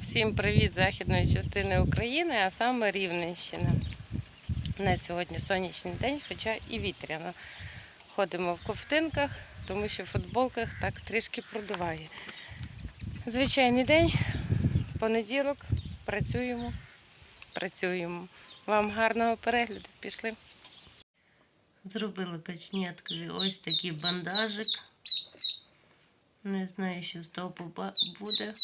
Всім привіт з західної частини України, а саме Рівненщина. У нас сьогодні сонячний день, хоча і вітряно. Ходимо в ковтинках, тому що в футболках так трішки продуває. Звичайний день, понеділок, працюємо, працюємо. Вам гарного перегляду, пішли. Зробили качняткові ось такий бандажик. Не знаю, що з того буде.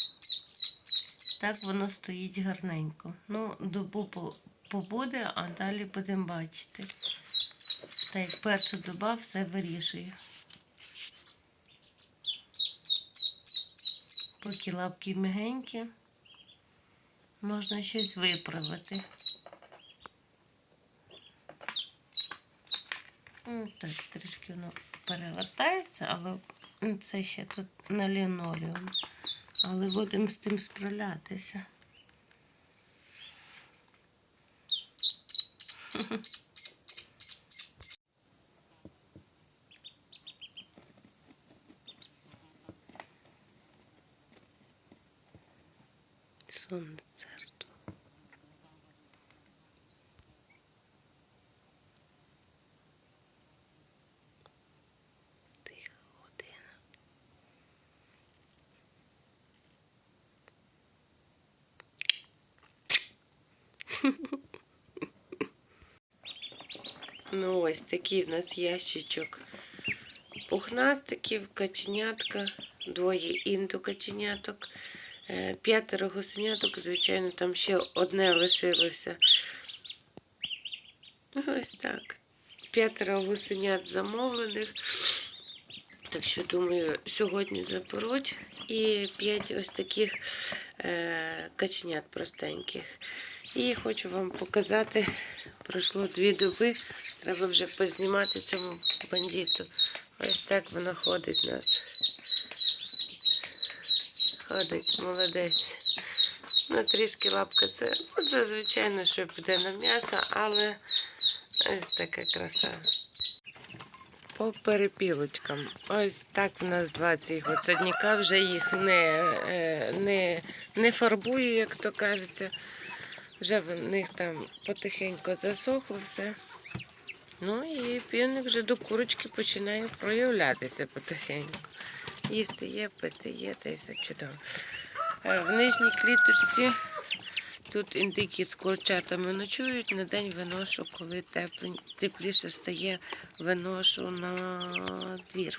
Так воно стоїть гарненько. Ну, добу побуде, а далі будемо бачити. Та як перша доба все вирішує. Поки лапки мігенькі, можна щось виправити. Ну, Так, трішки воно перевертається, але це ще тут на лінолеум. Але будемо з тим справлятися. Сонне Ну, ось такий в нас ящичок пухнастиків, каченятка, двоє індокаченяток, е, п'ятеро гусеняток, звичайно, там ще одне лишилося. Ну, Ось так. П'ятеро гусенят замовлених. Так що, думаю, сьогодні заберуть. І п'ять ось таких е, каченят простеньких. І хочу вам показати, пройшло дві доби, треба вже познімати цьому бандиту. Ось так воно ходить нас. Ходить, молодець. Ну, трішки лапка це, ну, це звичайно, що піде на м'ясо, але ось така краса. По перепілочкам. Ось так в нас два цих оцадніка, вже їх не, е, не, не фарбую, як то кажеться. Вже в них там потихеньку засохло все. Ну і півник вже до курочки починає проявлятися потихеньку. Їсти є, пити є, та й все чудово. Е, В нижній кліточці тут індики з курчатами ночують. На день виношу, коли тепліше стає, виношу на двір.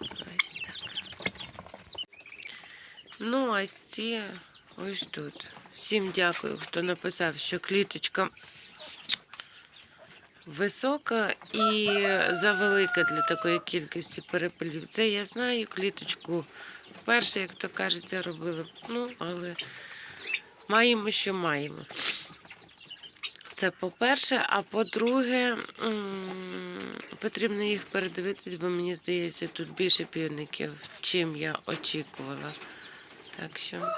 Ось так. Ну, ось ці ось тут. Всім дякую, хто написав, що кліточка висока і завелика для такої кількості перепелів. Це я знаю, кліточку вперше, як то кажеться, робила. Ну, але маємо, що маємо. Це по-перше, а по-друге, потрібно їх передивитись, бо мені здається, тут більше півників, чим я очікувала. Так що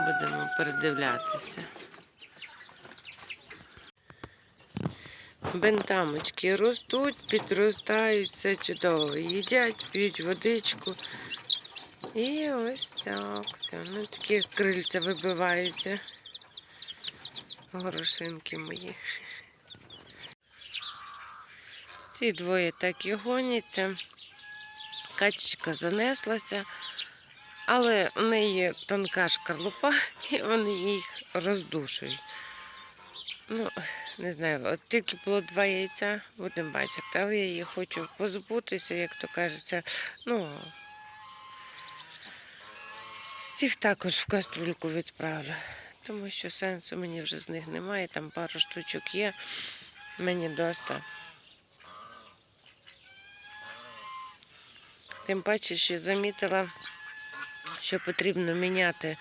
будемо передивлятися. Бентамочки ростуть, підростають, все чудово. Їдять, п'ють водичку. І ось так. Ну, такі крильця вибиваються. Горошинки мої. Ці двоє так і гоняться. Качечка занеслася, але в неї тонка шкарлупа, і вони їх роздушують. Ну, не знаю, от тільки було два яйця, будемо бачити, але я її хочу позбутися, як то кажеться. Ну, цих також в каструльку відправлю, тому що сенсу мені вже з них немає, там пару штучок є, мені доста. Тим паче, що замітила, що потрібно міняти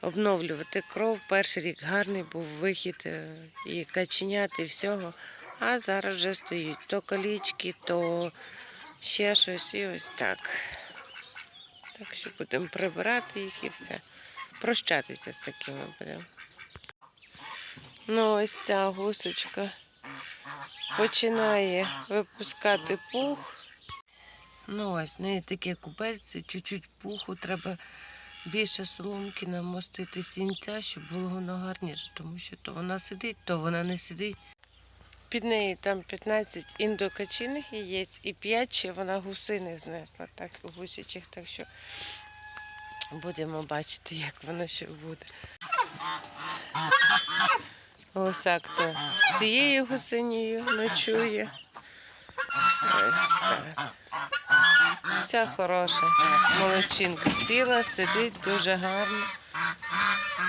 обновлювати кров. Перший рік гарний був вихід е, і каченят, і всього. А зараз вже стоять то колічки, то ще щось і ось так. Так що будемо прибирати їх і все. Прощатися з такими будемо. Ну, ось ця гусочка починає випускати пух. Ну, ось в неї таке купельце, чуть-чуть пуху треба більше соломки намостити сінця, щоб було воно гарніше, тому що то вона сидить, то вона не сидить. Під нею там 15 індокачиних яєць і 5 ще вона гусини знесла, так, гусячих, так що будемо бачити, як воно ще буде. Ось так то з цією гусинею ночує. Ця хороша молодчинка сіла, сидить дуже гарно.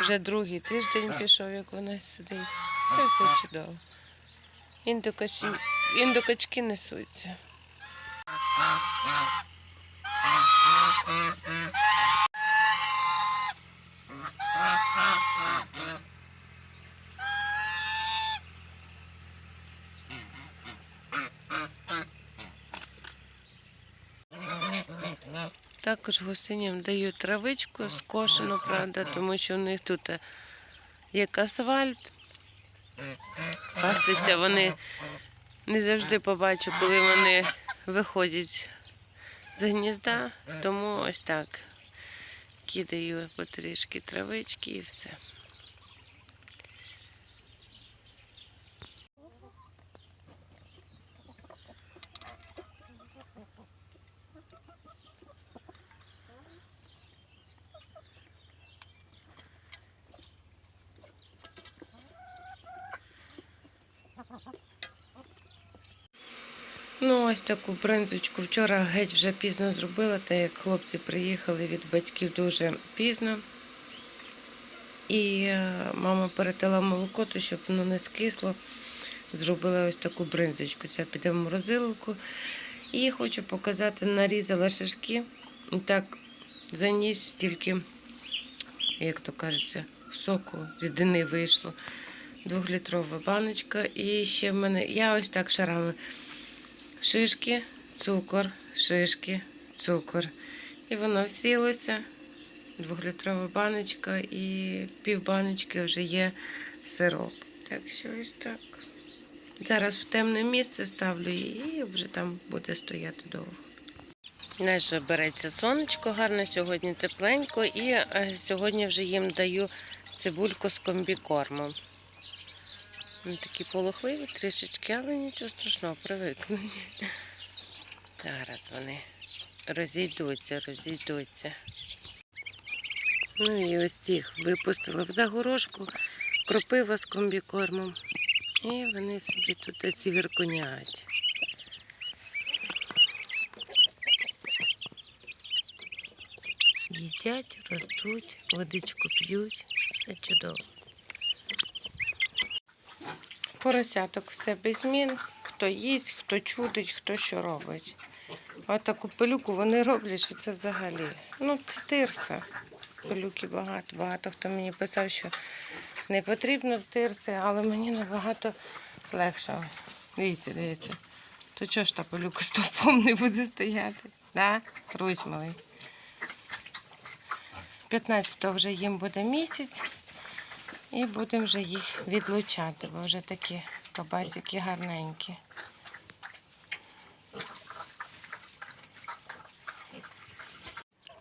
Вже другий тиждень пішов, як вона сидить. Все чудово. Індокачі, індокачки несуться. Також гусиням дають травичку скошену, правда, тому що у них тут е, як асфальт. Пастися вони не завжди побачу, коли вони виходять з гнізда, тому ось так кидаю потрішки травички і все. Ну, ось таку бринзочку вчора геть вже пізно зробила, так як хлопці приїхали від батьків дуже пізно. І е, мама перетила молоко, то щоб воно не скисло. Зробила ось таку бринзочку. Ця піде в морозиловку. І хочу показати, нарізала шишки. Так за ніч стільки, як то кажеться, соку рідини вийшло. Двохлітрова баночка. І ще в мене, я ось так шарами. Шишки, цукор, шишки, цукор. І воно всілося. Двохлітрова баночка і пів баночки вже є сироп. Так що ось так. Зараз в темне місце ставлю її і вже там буде стояти довго. Наше береться сонечко гарне, сьогодні тепленько, і е, сьогодні вже їм даю цибульку з комбікормом. Вони такі полохливі трішечки, але нічого страшного, привикнуть. Зараз вони розійдуться, розійдуться. Ну і ось цих випустила в загорожку, кропива з комбікормом. І вони собі тут цівіркуняють. Їдять, ростуть, водичку п'ють. Все чудово. Поросяток все без змін. Хто їсть, хто чудить, хто що робить. А таку пилюку вони роблять, що це взагалі. Ну, це тирса. Пилюки багато. Багато хто мені писав, що не потрібно тирси, але мені набагато легше. Дивіться, дивіться. То чого ж та пилюка стовпом не буде стояти? Да? Русь малий. 15-го вже їм буде місяць. І будемо вже їх відлучати, бо вже такі кабасики гарненькі.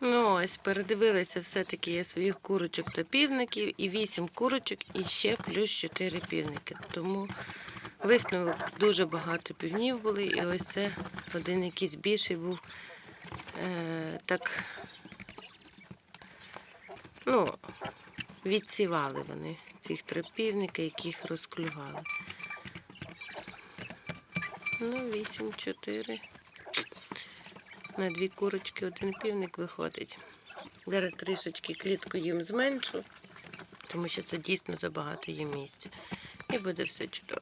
Ну ось, передивилися все-таки я своїх курочок та півників, і 8 курочок, і ще плюс 4 півники. Тому висновок дуже багато півнів були, і ось це один якийсь більший був е, так. Ну, відсівали вони цих трипівники, яких розклювали. Ну, 8-4. На дві курочки один півник виходить. Зараз трішечки клітку їм зменшу, тому що це дійсно забагато є місця. І буде все чудово.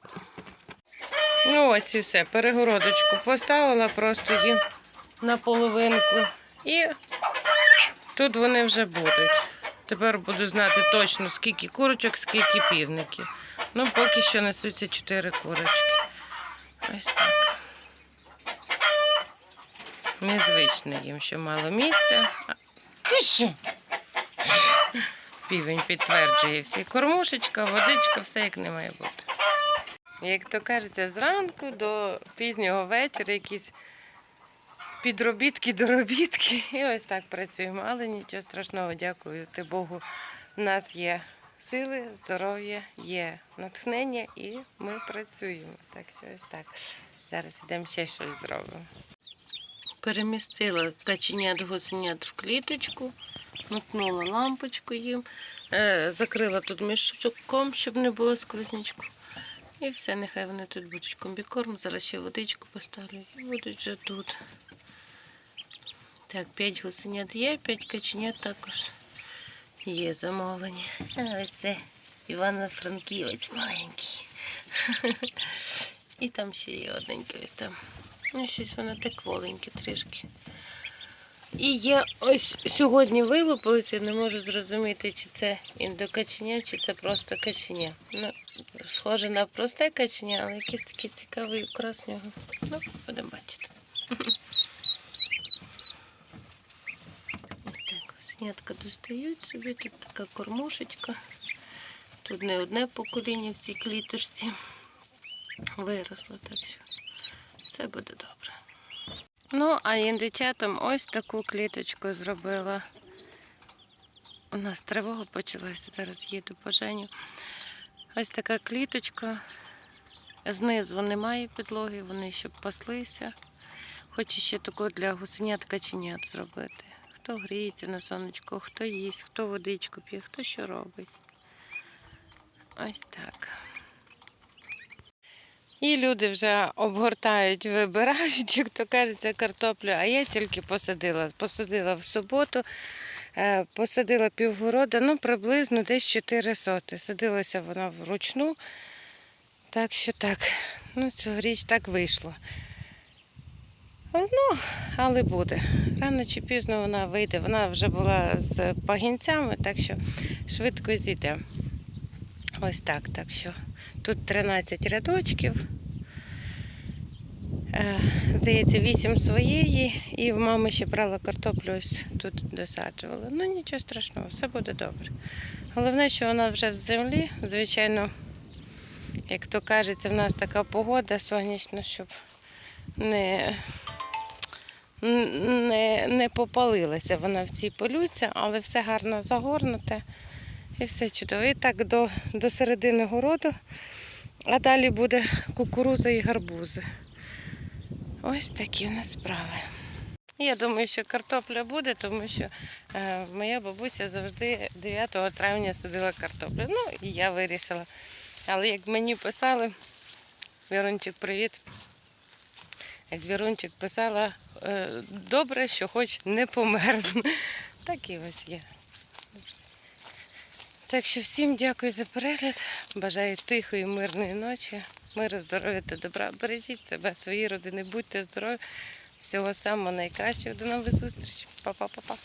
Ну, ось і все. Перегородочку поставила просто їм на половинку. І тут вони вже будуть. Тепер буду знати точно, скільки курочок, скільки півників. Ну, поки що несуться чотири курочки. Ось так. Незвично їм, що мало місця. А- Півень підтверджує всі. Кормушечка, водичка, все як не має бути. Як то кажеться, зранку до пізнього вечора якісь підробітки, доробітки. І ось так працюємо. Але нічого страшного, дякувати Богу. У нас є сили, здоров'я, є натхнення і ми працюємо. Так що ось так. Зараз йдемо ще щось зробимо. Перемістила каченят гусенят в кліточку, мотнула лампочку їм, е, закрила тут мішком, щоб не було сквознячку. І все, нехай вони тут будуть комбікорм. Зараз ще водичку поставлю і будуть вже тут. Так, 5 гусенят є, 5 каченят також є замовлені. Ось це Івано-Франківець маленький. І там ще є одненький ось там. Ну, щось воно так воленьке трішки. І є ось сьогодні вилупилися, не можу зрозуміти, чи це індокаченя, чи це просто каченя. Ну, схоже на просте каченя, але якийсь такий цікавий окрас нього. Ну, будемо бачити. Ось достають собі, тут така кормушечка. Тут не одне покоління в цій кліточці виросло, так що все буде добре. Ну, а індичатам ось таку кліточку зробила. У нас тривога почалася, зараз їду по Женю. Ось така кліточка. Знизу немає підлоги, вони щоб паслися. Хочу ще таку для гусенят каченят зробити. Хто гріється на сонечку, хто їсть, хто водичку п'є, хто що робить. Ось так. І люди вже обгортають, вибирають, як то кажеться, картоплю. А я тільки посадила. Посадила в суботу, е, посадила півгорода, ну приблизно десь 4 соти. Садилася вона вручну. Так що так, ну цьогоріч так вийшло. Ну, але буде. Рано чи пізно вона вийде. Вона вже була з пагінцями, так що швидко зійде. Ось так. Так що тут 13 рядочків. Е, Здається, 8 своєї, і в мами ще брала картоплю, ось тут досаджувала. Ну нічого страшного, все буде добре. Головне, що вона вже в землі, звичайно, як то кажеться, в нас така погода сонячна, щоб не, не, не попалилася вона в цій полюці, але все гарно загорнуте. І все чудово. І так до, до середини городу, а далі буде кукуруза і гарбузи. Ось такі в нас справи. Я думаю, що картопля буде, тому що е, моя бабуся завжди 9 травня садила картоплю. Ну, і я вирішила. Але як мені писали, Вірунчик, привіт. Як Вірунчик писала, добре, що хоч не померзну. Так і ось є. Так що всім дякую за перегляд. Бажаю тихої, мирної ночі, миру, здоров'я та добра. Бережіть себе, свої родини, будьте здорові. Всього самого найкращого. До нових зустрічей. Па-па-па-па.